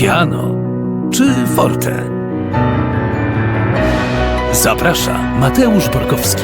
piano czy forte? Zaprasza Mateusz Borkowski.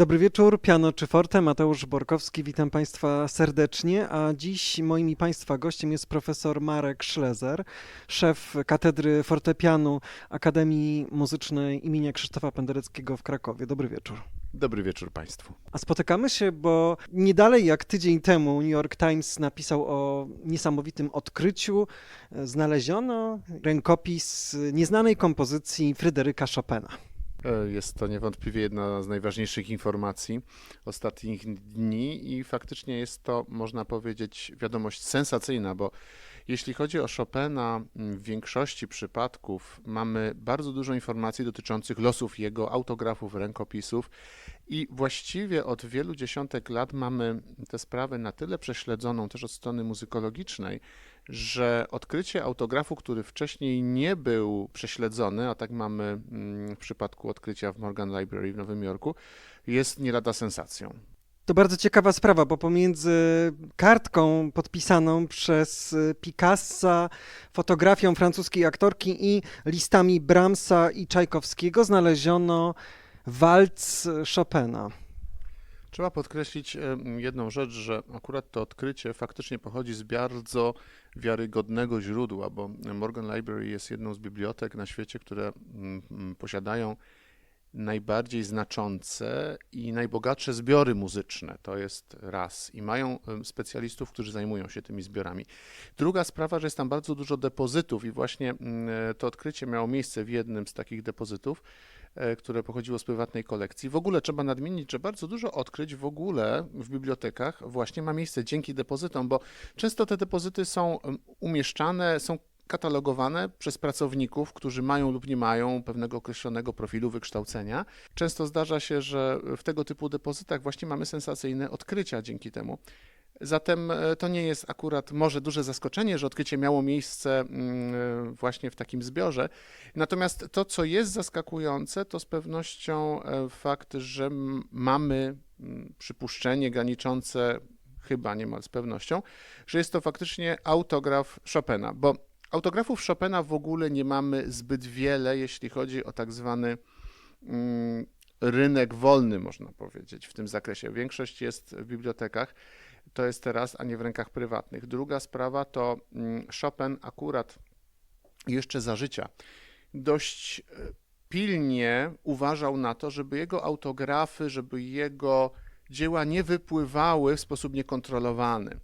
Dobry wieczór, piano czy forte, Mateusz Borkowski, witam Państwa serdecznie, a dziś moim i Państwa gościem jest profesor Marek Szlezer, szef Katedry Fortepianu Akademii Muzycznej imienia Krzysztofa Pendereckiego w Krakowie. Dobry wieczór. Dobry wieczór Państwu. A spotykamy się, bo nie dalej jak tydzień temu New York Times napisał o niesamowitym odkryciu. Znaleziono rękopis nieznanej kompozycji Fryderyka Chopina. E, Jest to niewątpliwie jedna z najważniejszych informacji ostatnich dni i faktycznie jest to, można powiedzieć, wiadomość sensacyjna, bo jeśli chodzi o Chopina, w większości przypadków mamy bardzo dużo informacji dotyczących losów jego autografów, rękopisów i właściwie od wielu dziesiątek lat mamy tę sprawę na tyle prześledzoną też od strony muzykologicznej, że odkrycie autografu, który wcześniej nie był prześledzony, a tak mamy mm, w przypadku odkrycia w Morgan Library w Nowym Jorku, jest nie lada sensacją. To bardzo ciekawa sprawa, bo pomiędzy kartką podpisaną przez y, Picassa, fotografią francuskiej aktorki i listami Brahmsa i Czajkowskiego znaleziono walc Chopina. Trzeba podkreślić jedną rzecz, że akurat to odkrycie faktycznie pochodzi z bardzo wiarygodnego źródła, bo Morgan Library jest jedną z bibliotek na świecie, które posiadają najbardziej znaczące i najbogatsze zbiory muzyczne. To jest raz. I mają specjalistów, którzy zajmują się tymi zbiorami. Druga sprawa, że jest tam bardzo dużo depozytów i właśnie mm, to odkrycie miało miejsce w jednym z takich depozytów e, które pochodziło z prywatnej kolekcji. W ogóle trzeba nadmienić, że bardzo dużo odkryć w ogóle w bibliotekach właśnie ma miejsce dzięki depozytom, bo często te depozyty są umieszczane, są katalogowane przez pracowników, którzy mają lub nie mają pewnego określonego profilu wykształcenia. Często zdarza się, że w tego typu depozytach właśnie mamy sensacyjne odkrycia dzięki temu. Zatem e, to nie jest akurat może duże zaskoczenie, że odkrycie miało miejsce mm, właśnie w takim zbiorze. Natomiast to, co jest zaskakujące, to z pewnością e, fakt, że mamy mm, przypuszczenie graniczące chyba niemal z pewnością, że jest to faktycznie autograf Chopina, bo autografów Chopina w ogóle nie mamy zbyt wiele, jeśli chodzi o tak zwany mm, rynek wolny, można powiedzieć, w tym zakresie. Większość jest w bibliotekach to jest teraz, a nie w rękach prywatnych. Druga sprawa to mm, Chopin akurat jeszcze za życia dość e, pilnie uważał na to, żeby jego autografy, żeby jego dzieła nie wypływały w sposób niekontrolowany.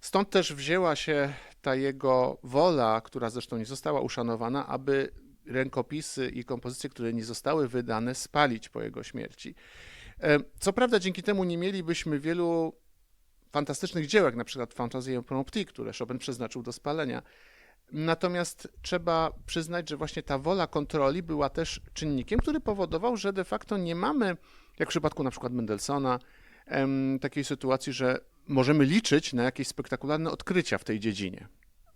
Stąd też wzięła się ta jego wola, która zresztą nie została uszanowana, aby rękopisy i kompozycje, które nie zostały wydane, spalić po jego śmierci. E, Co prawda, dzięki temu nie mielibyśmy wielu fantastycznych dzieł, jak na przykład Fantazję Panoptique, które Chopin przeznaczył do spalenia. Natomiast trzeba przyznać, że właśnie ta wola kontroli była też czynnikiem, który powodował, że de facto nie mamy, jak w przypadku na przykład Mendelssohna, takiej sytuacji, że możemy liczyć na jakieś spektakularne odkrycia w tej dziedzinie.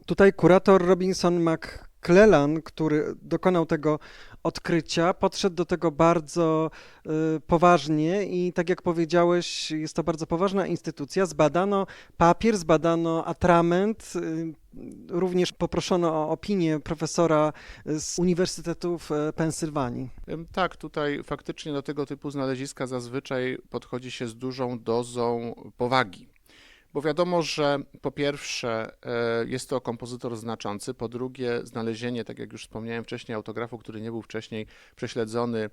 Tutaj kurator Robinson McClellan, który dokonał tego odkrycia, podszedł do tego bardzo y, poważnie i tak jak powiedziałeś, jest to bardzo poważna instytucja. Zbadano papier, zbadano atrament, y, również poproszono o opinię profesora z Uniwersytetów e, Pensylwanii. Tak, tutaj faktycznie do tego typu znaleziska zazwyczaj podchodzi się z dużą dozą powagi. Bo wiadomo, że po pierwsze e, jest to kompozytor znaczący, po drugie znalezienie, tak jak już wspomniałem wcześniej, autografu, który nie był wcześniej prześledzony, e,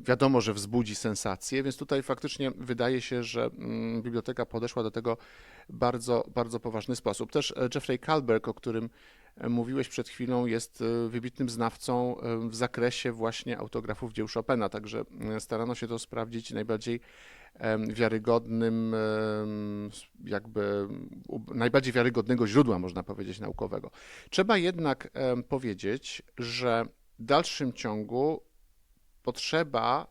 wiadomo, że wzbudzi sensację, więc tutaj faktycznie wydaje się, że mm, biblioteka podeszła do tego bardzo, bardzo poważny sposób. Też e, Jeffrey Kalberg, o którym mówiłeś przed chwilą, jest wybitnym znawcą w zakresie właśnie autografów dzieł Chopina, także starano się to sprawdzić najbardziej wiarygodnym, jakby najbardziej wiarygodnego źródła, można powiedzieć, naukowego. Trzeba jednak powiedzieć, że w dalszym ciągu potrzeba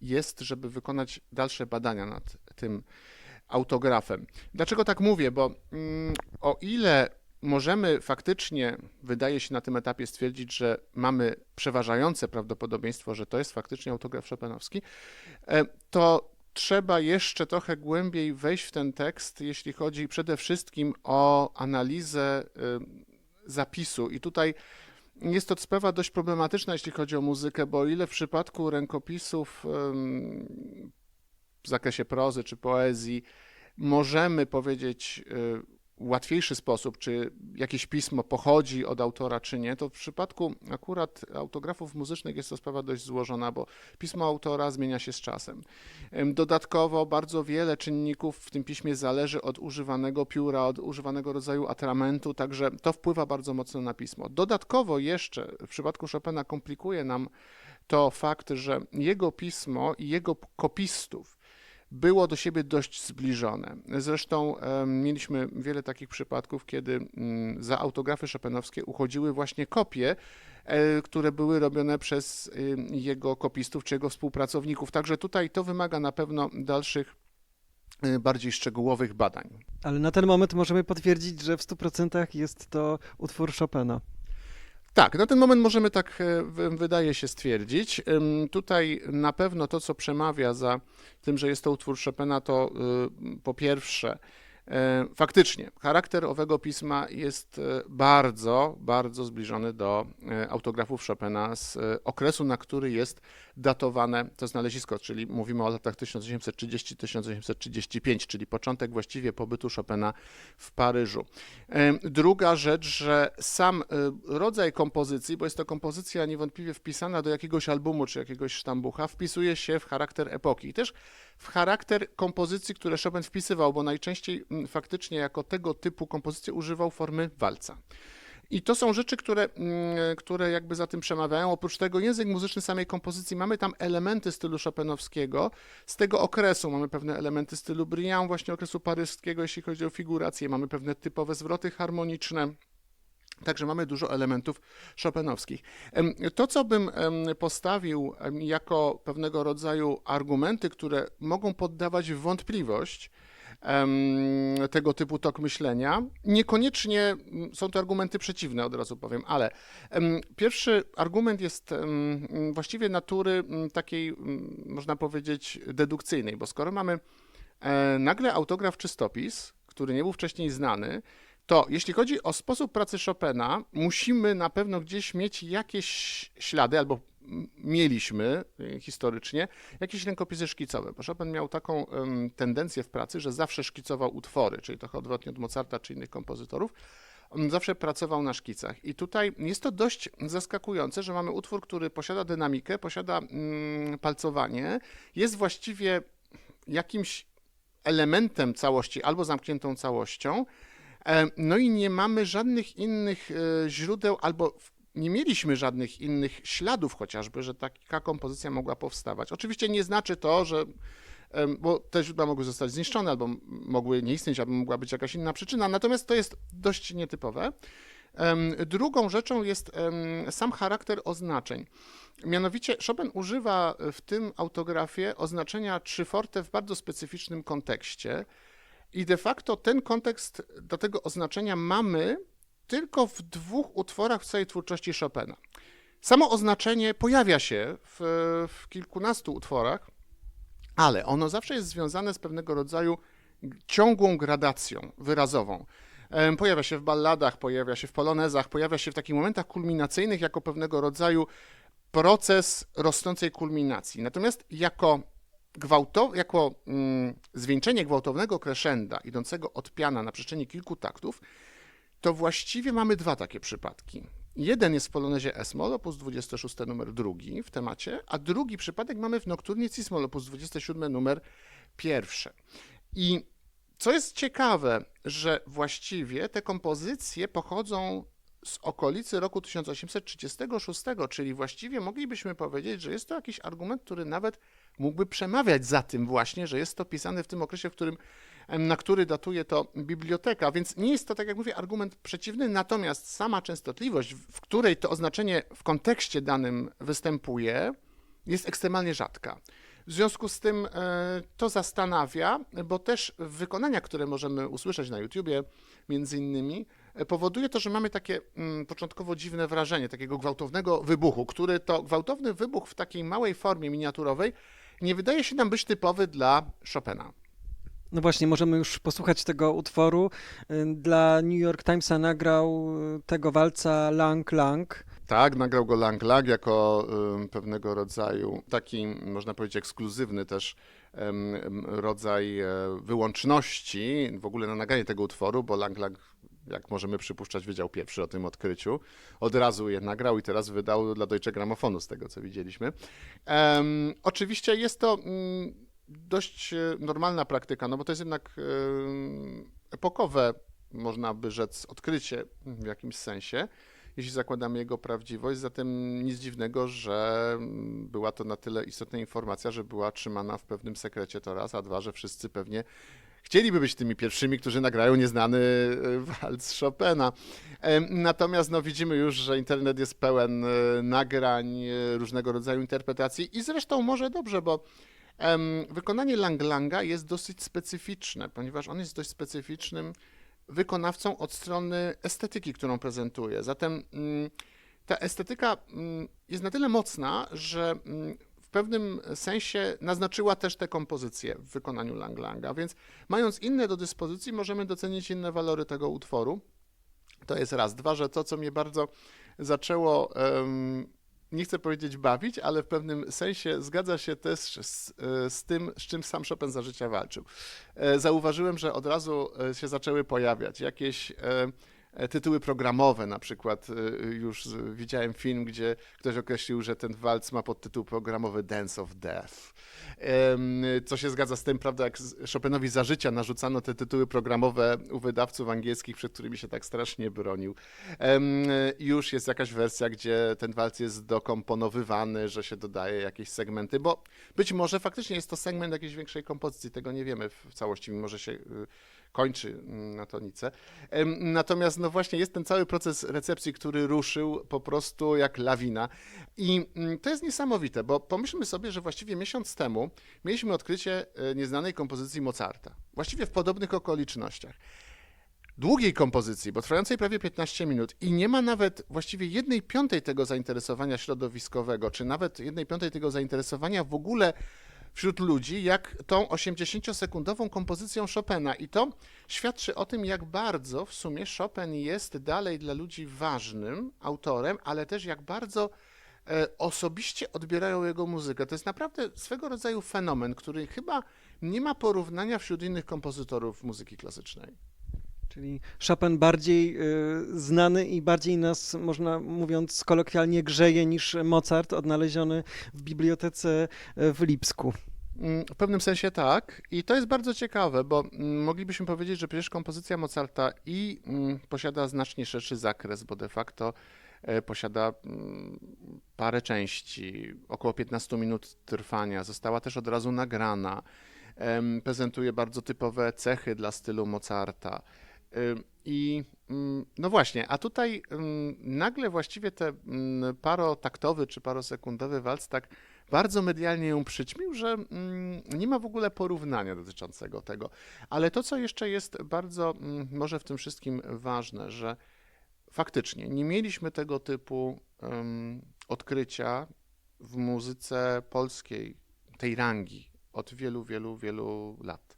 jest, żeby wykonać dalsze badania nad tym autografem. Dlaczego tak mówię? Bo mm, o ile możemy faktycznie, wydaje się na tym etapie stwierdzić, że mamy przeważające prawdopodobieństwo, że to jest faktycznie autograf Chopinowski, e, to trzeba jeszcze trochę głębiej wejść w ten tekst, jeśli chodzi przede wszystkim o analizę y, zapisu. I tutaj jest to sprawa dość problematyczna, jeśli chodzi o muzykę, bo o ile w przypadku rękopisów w zakresie prozy czy poezji możemy powiedzieć y, łatwiejszy sposób, czy jakieś pismo pochodzi od autora, czy nie, to w przypadku akurat autografów muzycznych jest to sprawa dość złożona, bo pismo autora zmienia się z czasem. Dodatkowo bardzo wiele czynników w tym piśmie zależy od używanego pióra, od używanego rodzaju atramentu, także to wpływa bardzo mocno na pismo. Dodatkowo jeszcze w przypadku Chopina komplikuje nam to fakt, że jego pismo i jego kopistów było do siebie dość zbliżone. Zresztą mieliśmy wiele takich przypadków, kiedy mm, za autografy Chopinowskie uchodziły właśnie kopie, e, które były robione przez jego kopistów czy jego współpracowników. Także tutaj to wymaga na pewno dalszych, y, bardziej szczegółowych badań. Ale na ten moment możemy potwierdzić, że w 100% jest to utwór Chopina. Tak, na ten moment możemy tak, e, wydaje się, stwierdzić. Tutaj na pewno to, co przemawia za tym, że jest to utwór Chopina, to y, po pierwsze, faktycznie charakter owego pisma jest e, bardzo, bardzo zbliżony do e, autografów Chopina z e, okresu, na który jest datowane to znalezisko, czyli mówimy o latach 1830-1835, czyli początek właściwie pobytu Chopina w Paryżu. Druga rzecz, że sam rodzaj kompozycji, bo jest to kompozycja niewątpliwie wpisana do jakiegoś albumu czy jakiegoś sztambucha, wpisuje się w charakter epoki i też w charakter kompozycji, które Chopin wpisywał, bo najczęściej mm, faktycznie jako tego typu kompozycję używał formy walca. I to są rzeczy, które, mm, które jakby za tym przemawiają. Oprócz tego język muzyczny samej kompozycji, mamy tam elementy stylu Chopinowskiego. Z tego okresu mamy pewne elementy stylu Briand, właśnie okresu paryskiego, jeśli chodzi o figurację. Mamy pewne typowe zwroty harmoniczne. Także mamy dużo elementów Chopinowskich. To, co bym postawił jako pewnego rodzaju argumenty, które mogą poddawać wątpliwość tego typu tok myślenia, niekoniecznie są to argumenty przeciwne, od razu powiem, ale pierwszy argument jest właściwie natury takiej, można powiedzieć, dedukcyjnej, bo skoro mamy e, nagle autograf czystopis, który nie był wcześniej znany, to jeśli chodzi o sposób pracy Chopina, musimy na pewno gdzieś mieć jakieś ślady, albo mieliśmy y, historycznie, jakieś rękopisy szkicowe, bo Chopin miał taką em, tendencję w pracy, że zawsze szkicował utwory, czyli trochę odwrotnie od Mozarta czy innych kompozytorów, on zawsze pracował na szkicach. I tutaj jest to dość zaskakujące, że mamy utwór, który posiada dynamikę, posiada mm, palcowanie, jest właściwie jakimś elementem całości albo zamkniętą całością, No i nie mamy żadnych innych e, źródeł, albo nie mieliśmy żadnych innych śladów chociażby, że taka kompozycja mogła powstawać. Oczywiście nie znaczy to, że bo te źródła mogły zostać zniszczone, albo mogły nie istnieć, albo mogła być jakaś inna przyczyna, natomiast to jest dość nietypowe. Drugą rzeczą jest sam charakter oznaczeń. Mianowicie Chopin używa w tym autografie oznaczenia trzy forte w bardzo specyficznym kontekście. I de facto ten kontekst do tego oznaczenia mamy tylko w dwóch utworach w całej twórczości Chopina. Samo oznaczenie pojawia się w, w kilkunastu utworach, ale ono zawsze jest związane z pewnego rodzaju ciągłą gradacją wyrazową. Pojawia się w balladach, pojawia się w polonezach, pojawia się w takich momentach kulminacyjnych jako pewnego rodzaju proces rosnącej kulminacji. Natomiast jako gwałtow, jako mm, zwieńczenie gwałtownego crescenda idącego od piana na przestrzeni kilku taktów, to właściwie mamy dwa takie przypadki. Jeden jest w Polonezie S-moll, opus 26 numer drugi w temacie, a drugi przypadek mamy w Nocturnie Cis-moll, opus 27 numer pierwszy. I co jest ciekawe, że właściwie te kompozycje pochodzą z okolicy roku 1836, czyli właściwie moglibyśmy powiedzieć, że jest to jakiś argument, który nawet mógłby przemawiać za tym właśnie, że jest to pisane w tym okresie, w którym, na który datuje to biblioteka, więc nie jest to, tak jak mówię, argument przeciwny, natomiast sama częstotliwość, w której to oznaczenie w kontekście danym występuje, jest ekstremalnie rzadka. W związku z tym e, to zastanawia, bo też wykonania, które możemy usłyszeć na YouTubie, między innymi, e, powoduje to, że mamy takie mm, początkowo dziwne wrażenie takiego gwałtownego wybuchu, który to gwałtowny wybuch w takiej małej formie miniaturowej nie wydaje się nam być typowy dla Chopina. No właśnie, możemy już posłuchać tego utworu. Y, Dla New York Timesa nagrał y, tego walca Lang Lang. Tak, nagrał go Lang Lang jako ym, pewnego rodzaju taki, można powiedzieć, ekskluzywny też rodzaj e, wyłączności w ogóle na nagranie tego utworu, bo Lang Lang, jak możemy przypuszczać, wiedział pierwszy o tym odkryciu. Od razu je nagrał i teraz wydał dla Deutsche Gramofonu, z tego co widzieliśmy. Oczywiście jest to mm, dość e, normalna praktyka, no bo to jest jednak epokowe, można by rzec, odkrycie w jakimś sensie jeśli zakładamy jego prawdziwość. Zatem nic dziwnego, że była to na tyle istotna informacja, że była trzymana w pewnym sekrecie to raz, a dwa, że wszyscy pewnie chcieliby być tymi pierwszymi, którzy nagrają nieznany e, walc Chopina. Em, Natomiast no, widzimy już, że internet jest pełen e, nagrań, e, różnego rodzaju interpretacji i zresztą może dobrze, bo wykonanie Lang Langa jest dosyć specyficzne, ponieważ on jest dość specyficznym wykonawcą od strony estetyki, którą prezentuje. Zatem mm, ta estetyka mm, jest na tyle mocna, że mm, w pewnym sensie naznaczyła też te kompozycje w wykonaniu Lang Langa, więc mając inne do dyspozycji, możemy docenić inne walory tego utworu. To jest raz. Dwa, że to, co mnie bardzo zaczęło, em, nie chcę powiedzieć bawić, ale w pewnym sensie zgadza się też z, z tym, z czym sam Chopin za życia walczył. E, Zauważyłem, że od razu e, się zaczęły pojawiać jakieś e, tytuły programowe, na przykład e, już widziałem film, gdzie ktoś określił, że ten walc ma podtytuł programowy Dance of Death. Co się zgadza z tym, prawda, jak Chopinowi za życia narzucano te tytuły programowe u wydawców angielskich, przed którymi się tak strasznie bronił. Już jest jakaś wersja, gdzie ten walc jest dokomponowywany, że się dodaje jakieś segmenty, bo być może faktycznie jest to segment jakiejś większej kompozycji, tego nie wiemy w całości, mimo że się y, kończy mm, na tonice. Em, Natomiast no właśnie jest ten cały proces recepcji, który ruszył po prostu jak lawina. I mm, to jest niesamowite, bo pomyślmy sobie, że właściwie miesiąc temu mieliśmy odkrycie e, nieznanej kompozycji Mozarta. Właściwie w podobnych okolicznościach. Długiej kompozycji, bo trwającej prawie 15 minut i nie ma nawet właściwie jednej piątej tego zainteresowania środowiskowego, czy nawet jednej piątej tego zainteresowania w ogóle wśród ludzi, jak tą 80-sekundową kompozycją Chopina. I to świadczy o tym, jak bardzo w sumie Chopin jest dalej dla ludzi ważnym autorem, ale też jak bardzo e, osobiście odbierają jego muzykę. To jest naprawdę swego rodzaju fenomen, który chyba nie ma porównania wśród innych kompozytorów muzyki klasycznej. Czyli Chopin bardziej y, znany i bardziej nas, można mówiąc kolokwialnie, grzeje niż Mozart, odnaleziony w bibliotece y, w Lipsku. Mm, W pewnym sensie tak. I to jest bardzo ciekawe, bo mm, moglibyśmy powiedzieć, że przecież kompozycja Mozarta i mm, posiada znacznie szerszy zakres, bo de facto e, posiada parę części, około 15 minut trwania. Została też od razu nagrana. Prezentuje bardzo typowe cechy dla stylu Mozarta. I mm, no właśnie, a tutaj mm, nagle właściwie te mm, parotaktowy czy parosekundowy walc tak bardzo medialnie ją przyćmił, że nie ma w ogóle porównania dotyczącego tego. Ale to, co jeszcze jest bardzo może w tym wszystkim ważne, że faktycznie nie mieliśmy tego typu odkrycia w muzyce polskiej, tej rangi od wielu, wielu, wielu lat.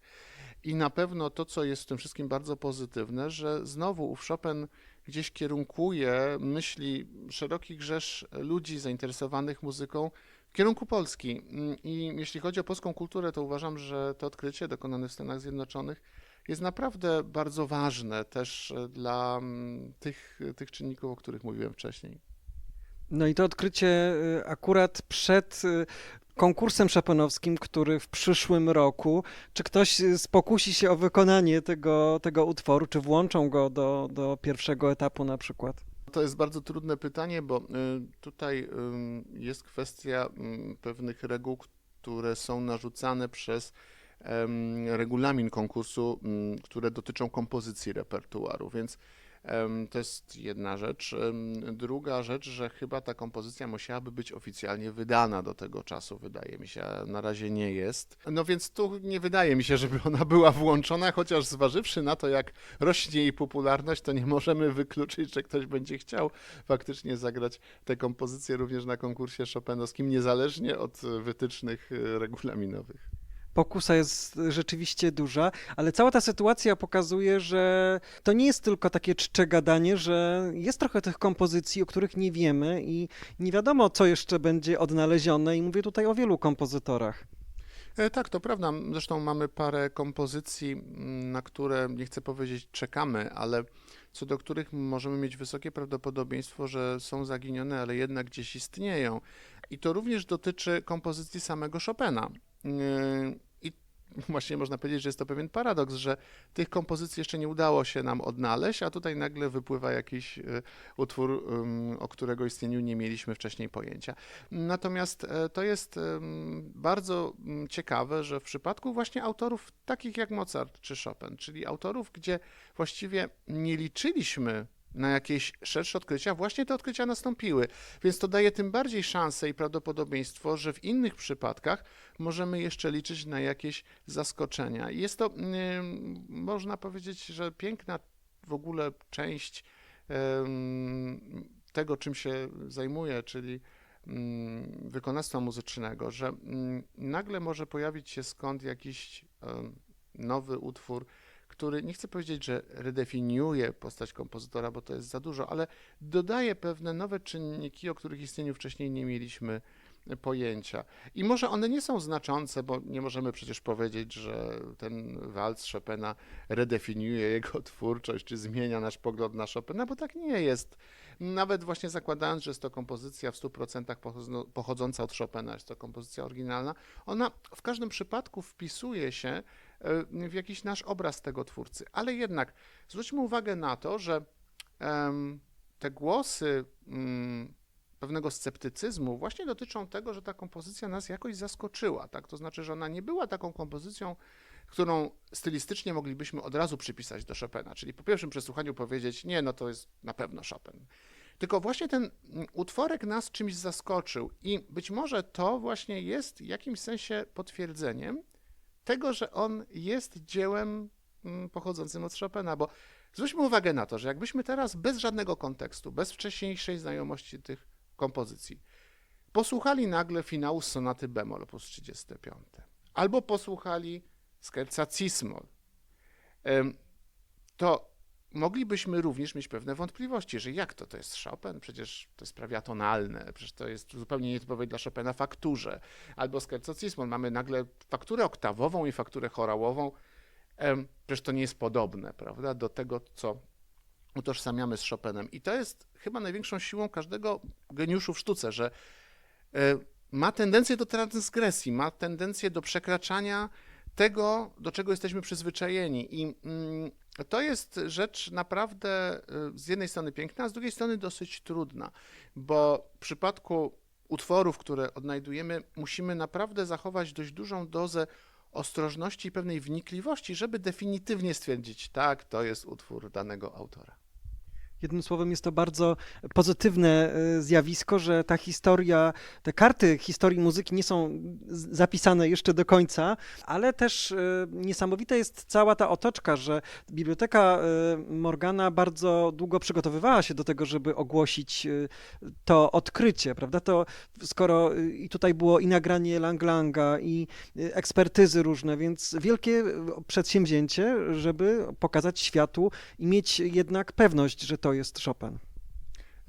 I na pewno to, co jest w tym wszystkim bardzo pozytywne, że znowu ów Chopin gdzieś kierunkuje myśli szeroki grzesz ludzi zainteresowanych muzyką w kierunku Polski. I jeśli chodzi o polską kulturę, to uważam, że to odkrycie dokonane w Stanach Zjednoczonych jest naprawdę bardzo ważne też dla mm, tych, tych czynników, o których mówiłem wcześniej. No i to odkrycie y, akurat przed y, konkursem Chopinowskim, który w przyszłym roku. Czy ktoś y, spokusi się o wykonanie tego, tego utworu, czy włączą go do, do pierwszego etapu na przykład? To jest bardzo trudne pytanie, bo y, tutaj y, jest kwestia y, pewnych reguł, które są narzucane przez regulamin konkursu, mm, które dotyczą kompozycji repertuaru, więc To jest jedna rzecz. Druga rzecz, że chyba ta kompozycja musiałaby być oficjalnie wydana do tego czasu, wydaje mi się, na razie nie jest. No więc tu nie wydaje mi się, żeby ona była włączona, chociaż zważywszy na to, jak rośnie jej popularność, to nie możemy wykluczyć, że ktoś będzie chciał faktycznie zagrać tę kompozycję również na konkursie Chopinowskim, niezależnie od wytycznych e, regulaminowych. Pokusa jest rzeczywiście duża, ale cała ta sytuacja pokazuje, że to nie jest tylko takie czcze gadanie, że jest trochę tych kompozycji, o których nie wiemy i nie wiadomo, co jeszcze będzie odnalezione i mówię tutaj o wielu kompozytorach. E, Tak, to prawda. Zresztą mamy parę kompozycji, m, na które nie chcę powiedzieć czekamy, ale co do których możemy mieć wysokie prawdopodobieństwo, że są zaginione, ale jednak gdzieś istnieją. I to również dotyczy kompozycji samego Chopina. Yy, I właśnie można powiedzieć, że jest to pewien paradoks, że tych kompozycji jeszcze nie udało się nam odnaleźć, a tutaj nagle wypływa jakiś y, utwór, o którego istnieniu nie mieliśmy wcześniej pojęcia. Natomiast e, to jest bardzo ciekawe, że w przypadku właśnie autorów takich jak Mozart czy Chopin, czyli autorów, gdzie właściwie nie liczyliśmy na jakieś szersze odkrycia, właśnie te odkrycia nastąpiły. Więc to daje tym bardziej szansę i prawdopodobieństwo, że w innych przypadkach możemy jeszcze liczyć na jakieś zaskoczenia. Jest to, ym, można powiedzieć, że piękna w ogóle część tego, czym się zajmuję, czyli mm, wykonawstwa muzycznego, że mm, nagle może pojawić się skąd jakiś nowy utwór, który nie chcę powiedzieć, że redefiniuje postać kompozytora, bo to jest za dużo, ale dodaje pewne nowe czynniki, o których istnieniu wcześniej nie mieliśmy pojęcia. I może one nie są znaczące, bo nie możemy przecież powiedzieć, że ten walc Chopina redefiniuje jego twórczość, czy zmienia nasz pogląd na Chopina, bo tak nie jest. Nawet właśnie zakładając, że jest to kompozycja w 100% pochodzą- pochodząca od Chopina, jest to kompozycja oryginalna, ona w każdym przypadku wpisuje się e, w jakiś nasz obraz tego twórcy. Ale jednak zwróćmy uwagę na to, że te głosy mm, pewnego sceptycyzmu właśnie dotyczą tego, że ta kompozycja nas jakoś zaskoczyła. Tak? To znaczy, że ona nie była taką kompozycją, którą stylistycznie moglibyśmy od razu przypisać do Chopina. Czyli po pierwszym przesłuchaniu powiedzieć, nie, no to jest na pewno Chopin. Tylko właśnie ten mm, utworek nas czymś zaskoczył i być może to właśnie jest w jakimś sensie potwierdzeniem tego, że on jest dziełem mm, pochodzącym od Chopina, bo zwróćmy uwagę na to, że jakbyśmy teraz bez żadnego kontekstu, bez wcześniejszej znajomości tych kompozycji, posłuchali nagle finału sonaty bemol op. 35, albo posłuchali skerca cis-moll, em, to moglibyśmy również mieć pewne wątpliwości, że jak to, to jest Chopin, przecież to jest prawie atonalne, przecież to jest zupełnie nietypowe dla Chopina fakturze, albo scherzo cis-moll, mamy nagle fakturę oktawową i fakturę chorałową, przecież to nie jest podobne, prawda, do tego, co utożsamiamy z Chopinem. I to jest chyba największą siłą każdego geniuszu w sztuce, że e, ma tendencję do transgresji, ma tendencję do przekraczania tego, do czego jesteśmy przyzwyczajeni. I mm, to jest rzecz naprawdę y, z jednej strony piękna, a z drugiej strony dosyć trudna, bo w przypadku utworów, które odnajdujemy, musimy naprawdę zachować dość dużą dozę ostrożności i pewnej wnikliwości, żeby definitywnie stwierdzić, tak, to jest utwór danego autora. Jednym słowem jest to bardzo pozytywne e, zjawisko, że ta historia, te karty historii muzyki nie są zapisane jeszcze do końca, ale też e, niesamowita jest cała ta otoczka, że biblioteka e, Morgana bardzo długo przygotowywała się do tego, żeby ogłosić to odkrycie, prawda? To skoro i tutaj było i nagranie Lang Langa, i ekspertyzy różne, więc wielkie przedsięwzięcie, żeby pokazać światu i mieć jednak pewność, że to jest Chopin.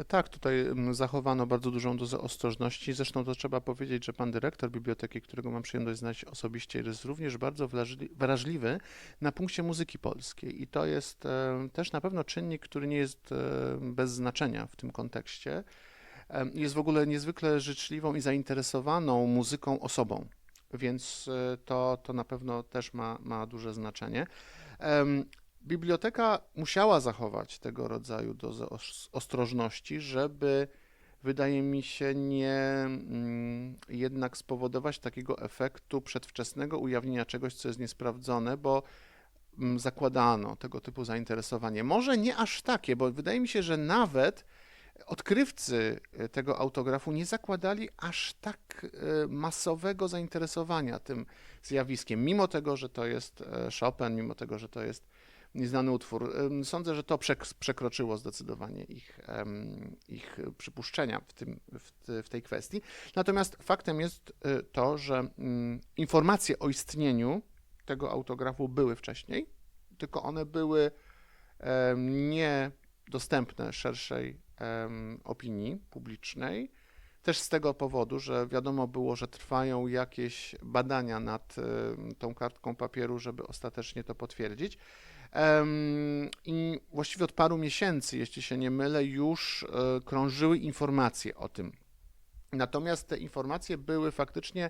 Tak, tutaj mm, zachowano bardzo dużą dozę ostrożności. Zresztą to trzeba powiedzieć, że pan dyrektor biblioteki, którego mam przyjemność znać osobiście, jest również bardzo wrażli- wrażliwy na punkcie muzyki polskiej. I to jest e, też na pewno czynnik, który nie jest e, bez znaczenia w tym kontekście. E, jest w ogóle niezwykle życzliwą i zainteresowaną muzyką osobą, więc to, to na pewno też ma, ma duże znaczenie. Biblioteka musiała zachować tego rodzaju dozę os- ostrożności, żeby, wydaje mi się, nie mm, jednak spowodować takiego efektu przedwczesnego ujawnienia czegoś, co jest niesprawdzone, bo mm, zakładano tego typu zainteresowanie. Może nie aż takie, bo wydaje mi się, że nawet odkrywcy e, tego autografu nie zakładali aż tak e, masowego zainteresowania tym zjawiskiem, mimo tego, że to jest e, Chopin, mimo tego, że to jest nieznany utwór. Sądzę, że to przek- przekroczyło zdecydowanie ich, ich przypuszczenia w, tym, w, te- w tej kwestii. Natomiast faktem jest e, to, że mm, informacje o istnieniu tego autografu były wcześniej, tylko one były niedostępne szerszej opinii publicznej. Też z tego powodu, że wiadomo było, że trwają jakieś badania nad tą kartką papieru, żeby ostatecznie to potwierdzić. I właściwie od paru miesięcy, jeśli się nie mylę, już e, krążyły informacje o tym. Natomiast te informacje były faktycznie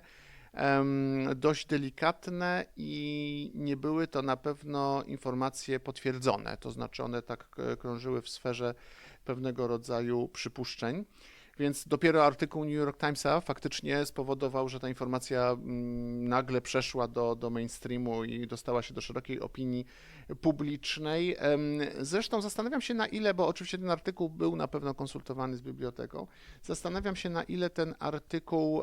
dość delikatne i nie były to na pewno informacje potwierdzone, to znaczy one tak e, krążyły w sferze pewnego rodzaju przypuszczeń. Więc dopiero artykuł New York Timesa faktycznie spowodował, że ta informacja mm, nagle przeszła do, do mainstreamu i dostała się do szerokiej opinii publicznej. Zresztą zastanawiam się na ile, bo oczywiście ten artykuł był na pewno konsultowany z biblioteką, zastanawiam się na ile ten artykuł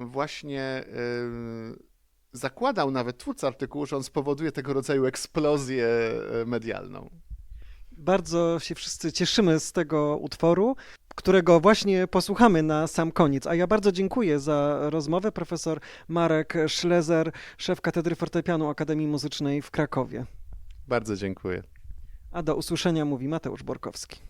właśnie em, zakładał nawet twórca artykułu, że on spowoduje tego rodzaju eksplozję e, medialną. Bardzo się wszyscy cieszymy z tego utworu, którego właśnie posłuchamy na sam koniec. A ja bardzo dziękuję za rozmowę. Profesor Marek Szlezer, szef Katedry Fortepianu Akademii Muzycznej w Krakowie. Bardzo dziękuję. A do usłyszenia mówi Mateusz Borkowski.